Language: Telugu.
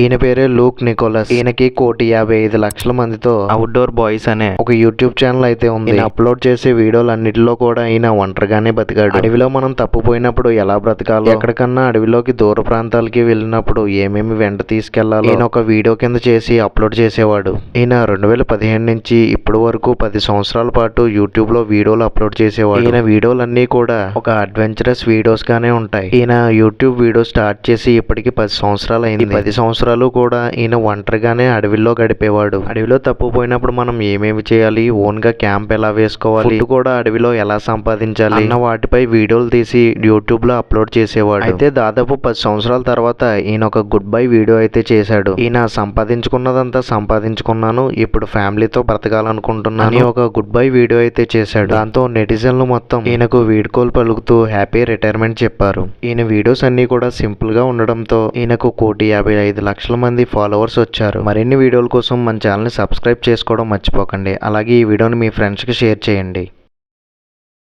ఈయన పేరే లూక్ నికోలస్. ఈయనకి కోటి యాభై ఐదు లక్షల మందితో అవుట్డోర్ బాయ్స్ అనే ఒక యూట్యూబ్ ఛానల్ అయితే ఉంది. అప్లోడ్ చేసే వీడియోలు అన్నిటిలో కూడా ఈయన ఒంటరిగానే బతికాడు. అడవిలో మనం తప్పిపోయినప్పుడు ఎలా బ్రతకాలో ఎక్కడికన్నా అడవిలోకి దూర ప్రాంతాలకి వెళ్ళినప్పుడు ఏమేమి వెంట తీసుకెళ్ళాలో ఈయన ఒక వీడియో కింద చేసి అప్లోడ్ చేసేవాడు. ఈయన రెండు వేల పదిహేను నుంచి ఇప్పటి వరకు పది సంవత్సరాల పాటు యూట్యూబ్లో వీడియోలు అప్లోడ్ చేసేవాడు. ఈయన వీడియోలన్నీ కూడా ఒక అడ్వెంచరస్ వీడియోస్ గానే ఉంటాయి. ఈయన యూట్యూబ్ వీడియో స్టార్ట్ చేసి ఇప్పటికి పది సంవత్సరాలు అయింది. పది సంవత్సరాలు కూడా ఈయన ఒంటరిగానే అడవిలో గడిపేవాడు. అడవిలో తప్పిపోయినప్పుడు మనం ఏమేమి చేయాలి? ఓన్గా క్యాంప్ ఎలా వేసుకోవాలి? కూడా అడవిలో ఎలా సంపాదించాలి? అన్న వాటిపై వీడియోలు తీసి యూట్యూబ్లో అప్లోడ్ చేసేవాడు. అయితే దాదాపు పది సంవత్సరాల తర్వాత ఈయన ఒక గుడ్ బై వీడియో అయితే చేశాడు. ఈయన సంపాదించుకున్నదంతా సంపాదించుకున్నాను ఇప్పుడు ఫ్యామిలీతో బ్రతకాలనుకుంటున్నాను ఒక గుడ్ బై వీడియో అయితే చేశాడు. దాంతో నెటిజన్లు మొత్తం ఈయనకు వీడ్కోలు పలుకుతూ హ్యాపీ రిటైర్మెంట్ చెప్పారు. ఈయన వీడియోస్ అన్ని కూడా సింపుల్గా ఉండడంతో ఈయనకు కోటి యాభై ఐదు లక్షలు లక్షల మంది ఫాలోవర్స్ వచ్చారు. మరిన్ని వీడియోల కోసం మన ఛానల్ని సబ్స్క్రైబ్ చేసుకోవడం మర్చిపోకండి. అలాగే ఈ వీడియోని మీ ఫ్రెండ్స్కి షేర్ చేయండి.